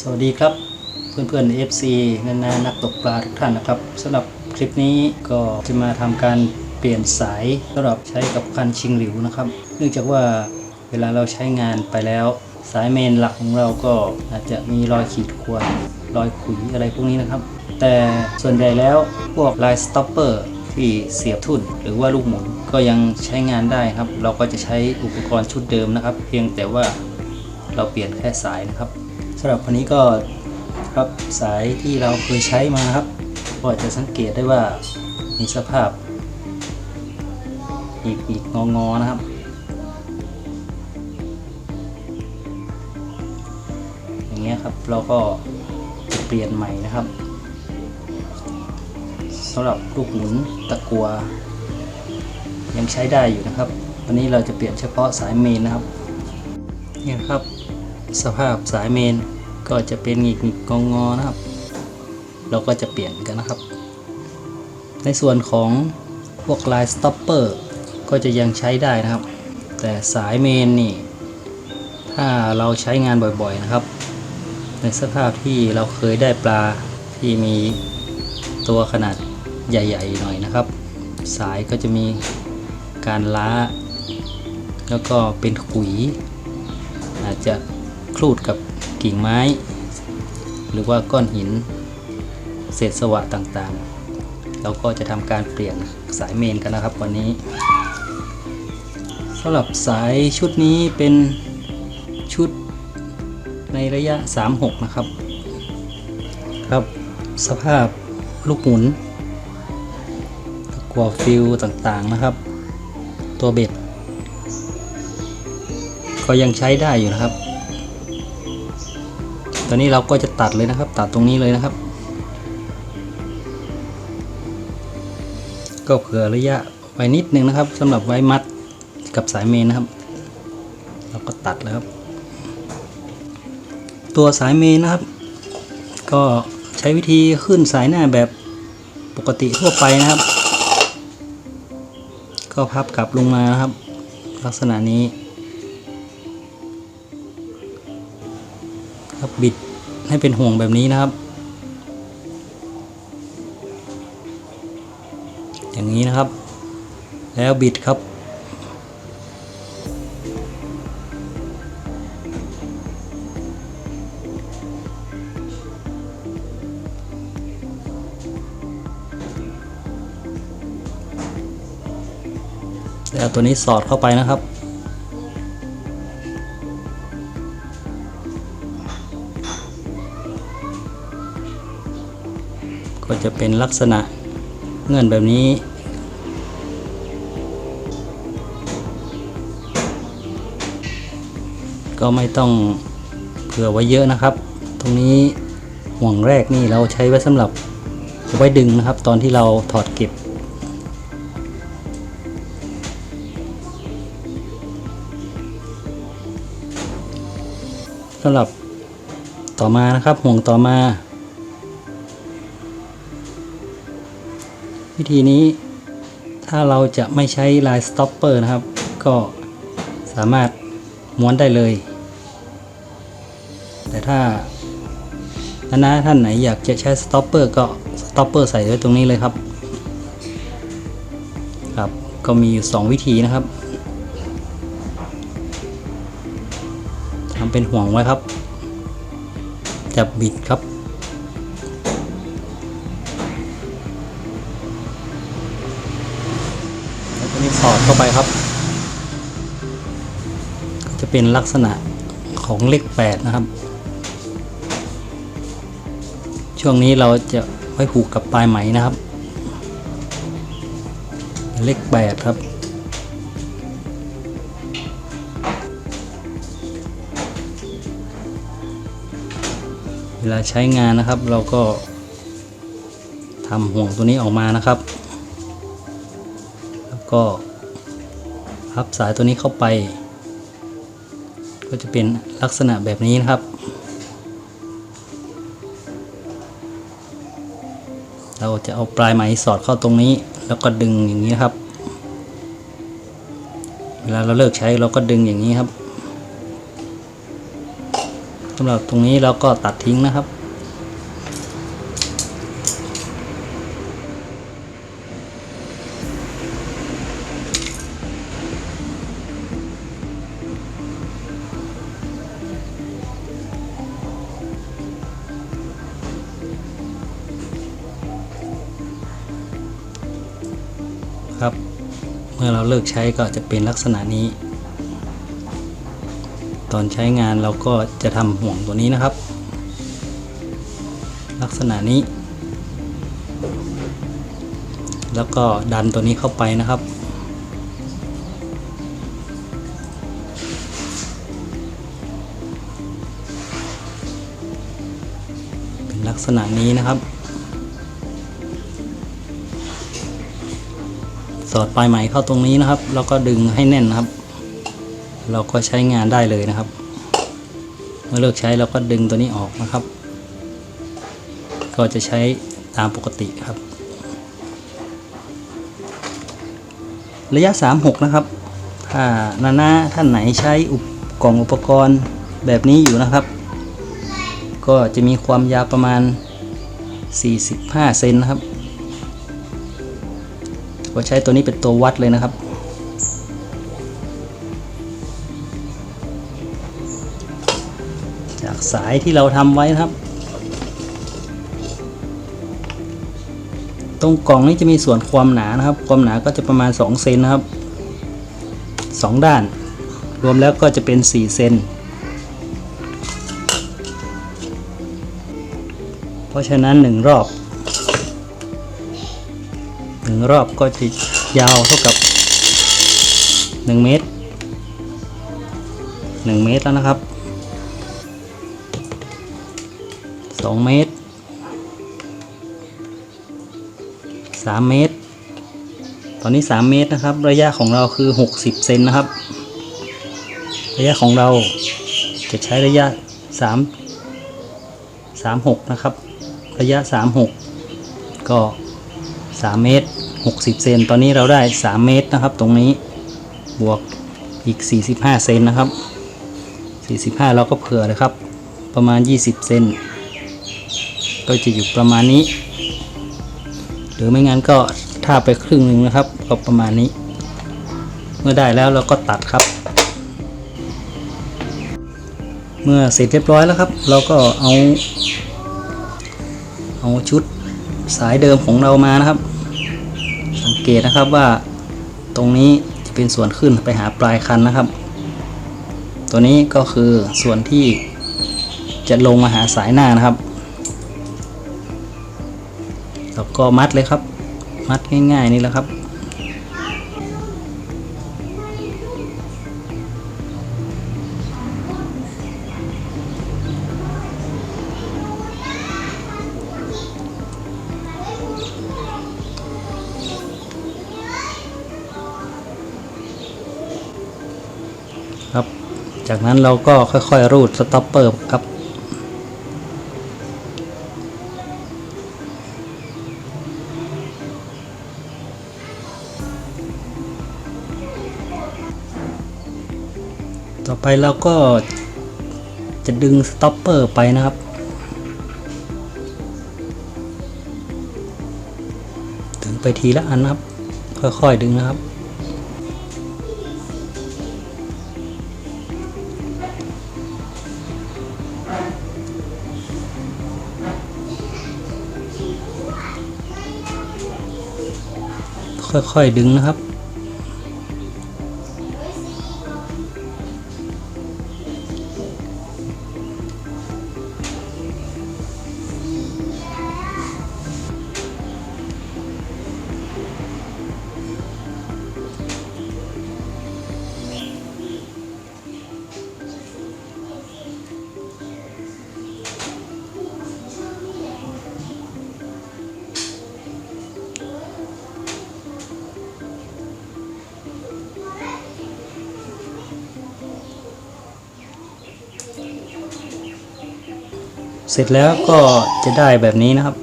สวัสดีครับเพื่อนๆ FC นานานักตกปลาทุกท่านนะครับสำหรับคลิปนี้ก็จะมาทำการเปลี่ยนสายสำหรับใช้กับคันชิงหลิวนะครับ เนื่องจากว่าเวลาเราใช้งานไปแล้ว สายเมนหลักของเราก็อาจจะมีรอยขีดข่วนรอยขุยอะไรพวกนี้นะครับ แต่ส่วนใหญ่แล้วพวกลายสต็อปเปอร์ที่เสียบทุ่นหรือว่าลูกหมุนก็ยังใช้งานได้ครับ เราก็จะใช้อุปกรณ์ชุดเดิมนะครับ เพียงแต่ว่า เราเปลี่ยนแค่สายนะครับสำหรับวันนี้ก็ครับสายที่เราเคยใช้มาครับก็จะสังเกตได้ว่ามีสภาพอีกอีกงองอๆนะครับ อย่างเงี้ยครับเราก็เปลี่ยนใหม่นะครับสำหรับลูกหมุนตะกัว ยังใช้ได้อยู่นะครับ วันนี้เราจะเปลี่ยนเฉพาะสายเมนนะครับเนี่ยครับ สภาพสายเมนก็จะเป็นหงิกหงิกงองอนะครับ เราก็จะเปลี่ยนกันนะครับ ในส่วนของพวกลายสต็อปเปอร์ก็จะยังใช้ได้นะครับ แต่สายเมนนี่ ถ้าเราใช้งานบ่อยๆนะครับ ในสภาพที่เราเคยได้ปลาที่มีตัวขนาดใหญ่ๆหน่อยนะครับ สายก็จะมีการล้า แล้วก็เป็นขุย อาจจะ คลูดกับกิ่งไม้ หรือว่าก้อนหิน เศษสวะต่างๆ เราก็จะทำการเปลี่ยนสายเมนกันนะครับวันนี้สำหรับสายชุดนี้เป็นชุดในระยะ 36 นะครับ ครับสภาพลูกหมุนตะกัวฟิลต่างๆนะครับ ตัวเบ็ด ก็ยังใช้ได้อยู่นะครับ ตอนนี้เราก็จะตัดเลยนะครับ ตัดตรงนี้เลยนะครับ ก็เผื่อระยะไว้นิดนึงนะครับสำหรับไว้มัดกับสายเมนนะครับ เราก็ตัดแล้วครับ ตัวสายเมนนะครับ ก็ใช้วิธีขึ้นสายหน้าแบบปกติทั่วไปนะครับ ก็พับกลับลงมานะครับ ลักษณะนี้ ครับบิดให้เป็นห่วงแบบนี้นะครับ อย่างนี้นะครับ แล้วบิดครับ แล้วตัวนี้สอดเข้าไปนะครับ ก็จะเป็นลักษณะเงื่อนแบบนี้ ก็ไม่ต้องเผื่อไว้เยอะนะครับ ตรงนี้ห่วงแรกนี่เราใช้ไว้สำหรับไว้ดึงนะครับ ตอนที่เราถอดเก็บสำหรับต่อมานะครับห่วงต่อมา วิธีนี้ถ้าเราจะไม่ใช้ลายสต็อปเปอร์นะครับ ก็สามารถม้วนได้เลย แต่ถ้านานาท่านไหนอยากจะใช้สต็อปเปอร์ก็สต็อปเปอร์ใส่ไว้ตรงนี้เลยครับ ครับ ก็มีอยู่ 2 วิธีนะครับทำเป็นห่วงไว้ครับ จับบิดครับ สอดเข้าไปครับ จะเป็นลักษณะของเลข8นะครับ ช่วงนี้เราจะไว้ผูกกับปลายไหมนะครับ เลข8ครับเวลาใช้งานนะครับเราก็ทำห่วงตัวนี้ออกมานะครับ ก็พับสายตัวนี้เข้าไป ก็จะเป็นลักษณะแบบนี้นะครับ เราจะเอาปลายไหมสอดเข้าตรงนี้ แล้วก็ดึงอย่างนี้ครับ เวลาเราเลิกใช้เราก็ดึงอย่างนี้ครับสำหรับตรงนี้เราก็ตัดทิ้งนะครับ เมื่อเราเลิกใช้ก็จะเป็นลักษณะนี้ ตอนใช้งานเราก็จะทำห่วงตัวนี้นะครับ ลักษณะนี้ แล้วก็ดันตัวนี้เข้าไปนะครับเป็นลักษณะนี้นะครับ อดปลายไหมเข้าตรงนี้นะครับ แล้วก็ดึงให้แน่นนะครับ เราก็ใช้งานได้เลยนะครับ เมื่อเลิกใช้เราก็ดึงตัวนี้ออกนะครับ ก็จะใช้ตามปกติครับ ระยะ 36 นะครับ ถ้านานาท่านไหนใช้อุปกล่องอุปกรณ์แบบนี้อยู่นะครับ ก็จะมีความยาวประมาณ 45 เซนนะครับ ก็ใช้ตัวนี้เป็นตัววัดเลยนะครับ จากสายที่เราทำไว้นะครับ ตรงกล่องนี้จะมีส่วนความหนานะครับ ความหนาก็จะประมาณ 2 เซนนะครับ 2 ด้าน รวมแล้วก็จะเป็น 4 เซนเพราะฉะนั้น 1 รอบ 1รอบก็จะยาวเท่ากับ 1 เมตร 1 เมตรแล้วนะครับ 2 เมตร 3 เมตร ตอนนี้ 3 เมตรนะครับ ระยะของเราคือ 60 เซนนะครับ ระยะของเราจะใช้ระยะ 3 36 นะครับ ระยะ 36 ก็ 3 เมตร 60 เซน ตอนนี้เราได้ 3 เมตรนะครับ ตรงนี้ บวกอีก 45 เซนนะครับ 45 เราก็เผื่อเลยครับ ประมาณ 20 เซน ก็จะอยู่ประมาณนี้ หรือไม่งั้นก็ถ้าไปครึ่งหนึ่งนะครับ ก็ประมาณนี้ เมื่อได้แล้วเราก็ตัดครับ เมื่อเสร็จเรียบร้อยแล้วครับ เราก็เอา เอาชุดสายเดิมของเรามานะครับ สังเกตนะครับว่าตรงนี้จะเป็นส่วนขึ้นไปหาปลายคันนะครับ ตัวนี้ก็คือส่วนที่จะลงมาหาสายหน้านะครับแล้วก็มัดเลยครับ มัดง่ายๆนี่แหละครับครับ จากนั้นเราก็ค่อยๆ รูดสต็อปเปอร์ครับ ต่อไปเราก็จะดึงสต็อปเปอร์ไปนะครับ ดึงไปทีละอันนะครับ ค่อยๆดึงนะครับ ค่อยๆดึงนะครับ เสร็จแล้วก็จะได้แบบนี้นะครับ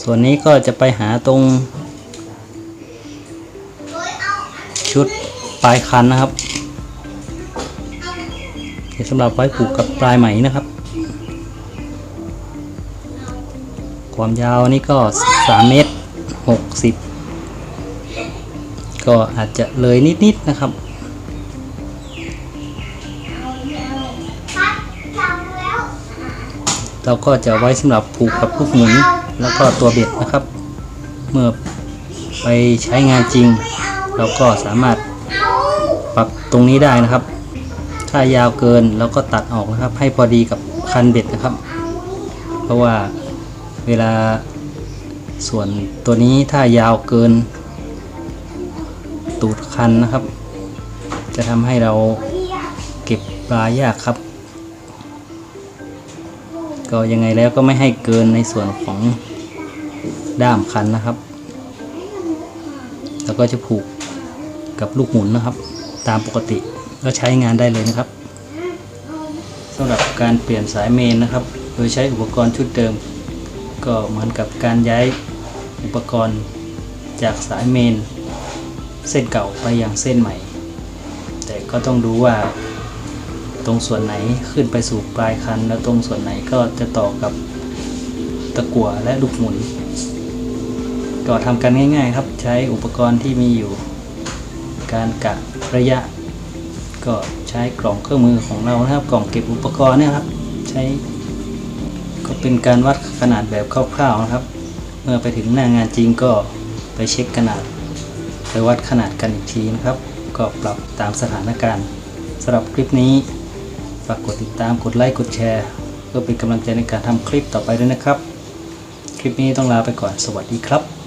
ส่วนนี้ก็จะไปหาตรง ชุดปลายคันนะครับสำหรับไว้ผูกกับปลายไหมนะครับ ความยาวนี่ก็ 3 เมตร 60 ก็อาจจะเลยนิดๆนะครับ เราก็จะไว้สำหรับผูกกับลูกหมุนแล้วก็ตัวเบ็ดนะครับ เมื่อไปใช้งานจริง เราก็สามารถปรับตรงนี้ได้นะครับ ถ้ายาวเกินเราก็ตัดออกนะครับ ให้พอดีกับคันเบ็ดนะครับ เพราะว่าเวลาส่วนตัวนี้ถ้ายาวเกิน ตูดคันนะครับ จะทำให้เราเก็บปลายากครับ ก็ยังไงแล้วก็ไม่ให้เกินในส่วนของด้ามคันนะครับ แล้วก็จะผูกกับลูกหมุนนะครับ ตามปกติก็ใช้งานได้เลยนะครับสำหรับการเปลี่ยนสายเมนนะครับ โดยใช้อุปกรณ์ชุดเดิม ก็เหมือนกับการย้ายอุปกรณ์จากสายเมน เส้นเก่าไปยังเส้นใหม่ แต่ก็ต้องดูว่า ตรงส่วนไหนขึ้นไปสู่ปลายคัน แล้วตรงส่วนไหนก็จะต่อกับตะกั่วและลูกหมุน ก็ทำกันง่าย ๆ ครับใช้อุปกรณ์ที่มีอยู่ การกะระยะ ก็ใช้กล่องเครื่องมือของเรานะครับ กล่องเก็บอุปกรณ์เนี่ยครับ ใช้ก็เป็นการวัดขนาดแบบคร่าวๆนะครับ เมื่อไปถึงหน้างานจริงก็ไปเช็คขนาด ไปวัดขนาดกันอีกทีนะครับ ก็ปรับตามสถานการณ์สำหรับคลิปนี้ ฝากกดติดตามกดไลค์กดแชร์เพื่อเป็นกำลังใจในการทำคลิปต่อไปด้วยนะครับ คลิปนี้ต้องลาไปก่อนสวัสดีครับ